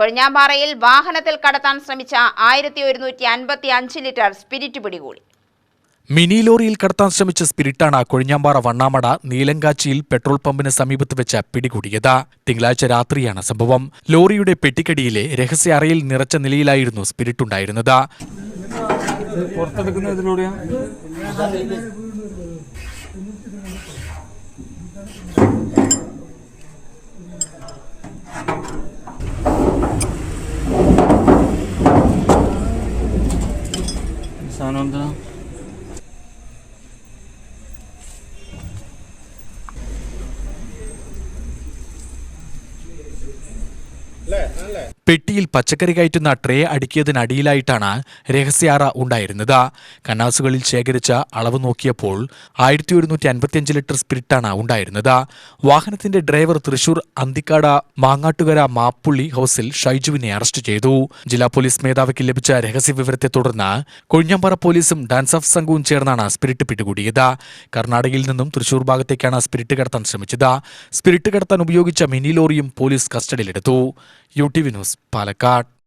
കൊഴിഞ്ഞാമ്പാറയിൽ വാഹനത്തിൽ കടത്താൻ ശ്രമിച്ച ആയിരത്തി ഒരുന്നൂറ്റി അൻപത്തി അഞ്ച് ലിറ്റർ സ്പിരിറ്റ് പിടികൂടി. മിനി ലോറിയിൽ കടത്താൻ ശ്രമിച്ച സ്പിരിറ്റാണ് കൊഴിഞ്ഞാമ്പാറ വണ്ണാമട നീലങ്കാച്ചിയിൽ പെട്രോൾ പമ്പിന് സമീപത്ത് വെച്ച് പിടികൂടിയത്. തിങ്കളാഴ്ച രാത്രിയാണ് സംഭവം. ലോറിയുടെ പെട്ടിക്കടിയിലെ രഹസ്യ അറയിൽ നിറച്ച നിലയിലായിരുന്നു സ്പിരിറ്റ് ഉണ്ടായിരുന്നത് പുറത്തെടുക്കുന്ന സാധനം എന്താ? പെട്ടിയിൽ പച്ചക്കറി കയറ്റുന്ന ട്രേ അടുക്കിയതിനടിയിലായിട്ടാണ് രഹസ്യാറ ഉണ്ടായിരുന്നത്. കന്നാസുകളിൽ ശേഖരിച്ച അളവ് നോക്കിയപ്പോൾ ആയിരത്തി ഒരുന്നൂറ്റി അൻപത്തിയഞ്ച് ലിറ്റർ സ്പിരിറ്റാണ് ഉണ്ടായിരുന്നത്. വാഹനത്തിന്റെ ഡ്രൈവർ തൃശൂർ അന്തിക്കാട് മാങ്ങാട്ടുകര മാപ്പുള്ളി ഹൌസിൽ ഷൈജുവിനെ അറസ്റ്റ് ചെയ്തു. ജില്ലാ പോലീസ് മേധാവിക്ക് ലഭിച്ച രഹസ്യ വിവരത്തെ തുടർന്ന് കൊഴിഞ്ഞാമ്പാറ പോലീസും ഡാൻസ് ഓഫ് സംഘവും ചേർന്നാണ് സ്പിരിറ്റ് പിടികൂടിയത്. കർണാടകയിൽ നിന്നും തൃശൂർ ഭാഗത്തേക്കാണ് സ്പിരിറ്റ് കടത്താൻ ശ്രമിച്ചത്. സ്പിരിറ്റ് കടത്താൻ ഉപയോഗിച്ച മിനി ലോറിയും പോലീസ് കസ്റ്റഡിയിലെടുത്തു. U T V news Palakkad.